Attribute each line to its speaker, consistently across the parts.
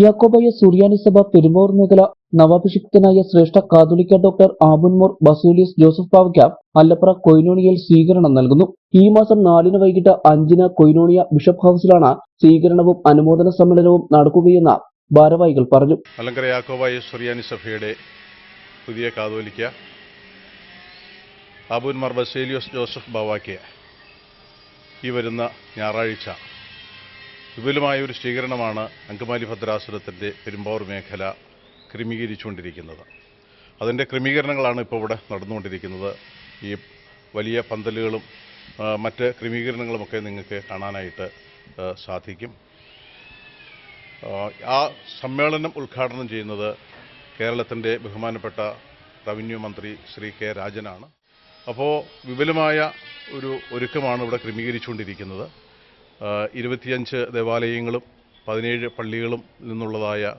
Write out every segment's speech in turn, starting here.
Speaker 1: യാക്കോബായ സുറിയാനി സഭ പെരുമ്പോർ മേഖല നവാഭിഷിക്തനായ ശ്രേഷ്ഠ കാതോലിക്ക doctor ആബുൻമോർ ബസൂലിയസ് Joseph പാവയ്ക്ക അല്ലപ്ര കൊയിനോണിയയിൽ സ്വീകരണം നൽകുന്നു. ഈ മാസം നാലിന് വൈകിട്ട് അഞ്ചിന് കൊയിനോണിയ ബിഷപ്പ് ഹൌസിലാണ് സ്വീകരണവും അനുമോദന സമ്മേളനവും നടക്കുകയെന്ന് ഭാരവാഹികൾ പറഞ്ഞു.
Speaker 2: മലങ്കര യാക്കോബായ സുറിയാനി സഭയുടെ പുതിയ കാതോലിക്ക ആബുൻമാർ ബസേലിയോസ് ജോസഫ് ബാവാക്കിയ ഈ വരുന്ന ഞായറാഴ്ച വിപുലമായ ഒരു സ്വീകരണമാണ് അങ്കമാലി ഭദ്രാസുരത്തിന്റെ പെരുമ്പാവൂർ മേഖല ക്രമീകരിച്ചുകൊണ്ടിരിക്കുന്നത്. അതിന്റെ ക്രമീകരണങ്ങളാണ് ഇപ്പോൾ ഇവിടെ നടന്നുകൊണ്ടിരിക്കുന്നത്. ഈ വലിയ പന്തലുകളും മറ്റ് ക്രമീകരണങ്ങളുമൊക്കെ നിങ്ങൾക്ക് കാണാനായിട്ട് സാധിക്കും. ആ സമ്മേളനം ഉദ്ഘാടനം ചെയ്യുന്നത് കേരളത്തിന്റെ ബഹുമാനപ്പെട്ട റവന്യൂ മന്ത്രി ശ്രീ കെ രാജനാണ്. അപ്പോൾ വിപുലമായ ഒരു ഒരുക്കമാണ് ഇവിടെ ക്രമീകരിച്ചുകൊണ്ടിരിക്കുന്നത്. ഇരുപത്തിയഞ്ച് ദേവാലയങ്ങളും പതിനേഴ് പള്ളികളും നിന്നുള്ളതായ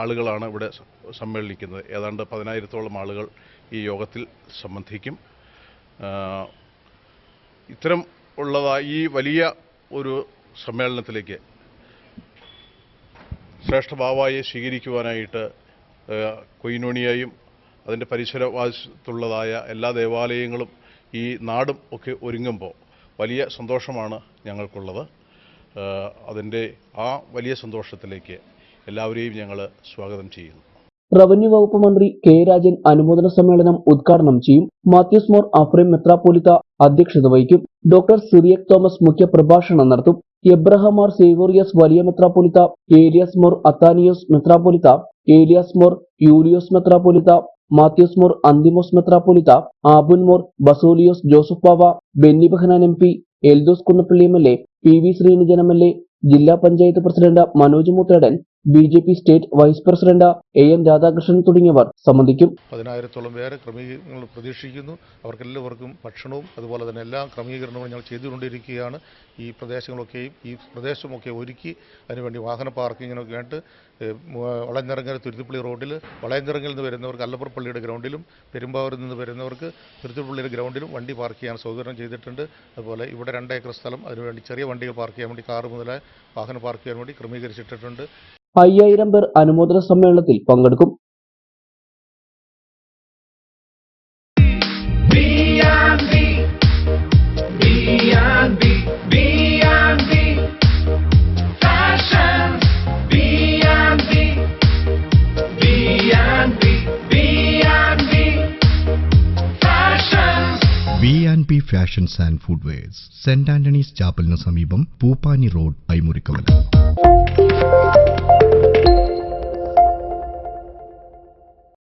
Speaker 2: ആളുകളാണ് ഇവിടെ സമ്മേളിക്കുന്നത്. ഏതാണ്ട് പതിനായിരത്തോളം ആളുകൾ ഈ യോഗത്തിൽ സംബന്ധിക്കും. ഇത്തരം ഉള്ളതായ ഈ വലിയ ഒരു സമ്മേളനത്തിലേക്ക് ശ്രേഷ്ഠ ബാവായെ സ്വീകരിക്കുവാനായിട്ട് കൊയിനോണിയായും അതിന്റെ പരിസരവാസത്തുള്ളതായ എല്ലാ ദേവാലയങ്ങളും ഈ നാടും ഒക്കെ ഒരുങ്ങുമ്പോൾ വലിയ സന്തോഷമാണ് ഞങ്ങൾക്കുള്ളത്. അതിന്റെ ആ വലിയ സന്തോഷത്തിലേക്ക് എല്ലാവരെയും ഞങ്ങൾ സ്വാഗതം ചെയ്യുന്നു.
Speaker 1: റവന്യൂ വകുപ്പ് മന്ത്രി കെ രാജൻ അനുമോദന സമ്മേളനം ഉദ്ഘാടനം ചെയ്യും. മാത്യൂസ് മോർ അഫ്രീം മെത്രാപ്പോലിത്ത അധ്യക്ഷത വഹിക്കും. ഡോക്ടർ സിറിയക് തോമസ് മുഖ്യ പ്രഭാഷണം നടത്തും. എബ്രഹാം മാർ സേവോറിയസ് വലിയ മെത്രാപ്പോലിത്ത ഏലിയാസ് മോർ അത്താനിയോസ് മെത്രാപ്പോലിത്ത ഏലിയാസ് മോർ യൂലിയോസ് മെത്രാപ്പോലിത്ത Mathews Mor Anthimos മെത്രാപൊലിത Aboon Mor Baselios Joseph Bava Benny Behanan M P Eldhose Kunnappilly M L A P V Sreenijin M L A ജില്ലാ panchayat president Manoj Muthedan B J P state vice president A N Radhakrishnan തുടങ്ങിയവർ സംബന്ധിക്കും
Speaker 3: പതിനായിരത്തോളം പേരെ ക്രമീകരണങ്ങൾ പ്രതീക്ഷിക്കുന്നു. അവർക്കെല്ലാവർക്കും ഭക്ഷണവും അതുപോലെ തന്നെ എല്ലാ ക്രമീകരണങ്ങളും ഞങ്ങൾ ചെയ്തുകൊണ്ടിരിക്കുകയാണ്. ഈ പ്രദേശങ്ങളൊക്കെയും ഈ പ്രദേശമൊക്കെ ഒരുക്കി അതിനുവേണ്ടി വാഹന പാർക്കിങ്ങിനൊക്കെ ആയിട്ട് മു- തുരുത്തിപ്പള്ളി റോഡിൽ വളയഞ്ചിറങ്ങിൽ നിന്ന് വരുന്നവർക്ക് അല്ലപ്പുറ പള്ളിയുടെ ഗ്രൗണ്ടിലും പെരുമ്പാവൂരിൽ നിന്ന് വരുന്നവർക്ക് തുരുത്തിപ്പള്ളിയുടെ ഗ്രൗണ്ടിലും വണ്ടി പാർക്ക് ചെയ്യാൻ സൗകര്യം ചെയ്തിട്ടുണ്ട്. അതുപോലെ ഇവിടെ രണ്ട് ഏക്കർ സ്ഥലം അതിനുവേണ്ടി ചെറിയ വണ്ടികൾ പാർക്ക് ചെയ്യാൻ വേണ്ടി കാറ് മുതലായ വാഹനം പാർക്ക് ചെയ്യാൻ വേണ്ടി ക്രമീകരിച്ചിട്ടിട്ടുണ്ട്.
Speaker 1: അയ്യായിരം പേർ അനുമോദന സമ്മേളനത്തിൽ പങ്കെടുക്കും.
Speaker 4: Fashions B&B, B&B, fashion, B&B, B&B, B&B, fashions.
Speaker 5: B and B fashions and footwears Saint Antony's ചാപ്പലിന് സമീപം പൂപ്പാനി റോഡ് ഐമുറിക്കവല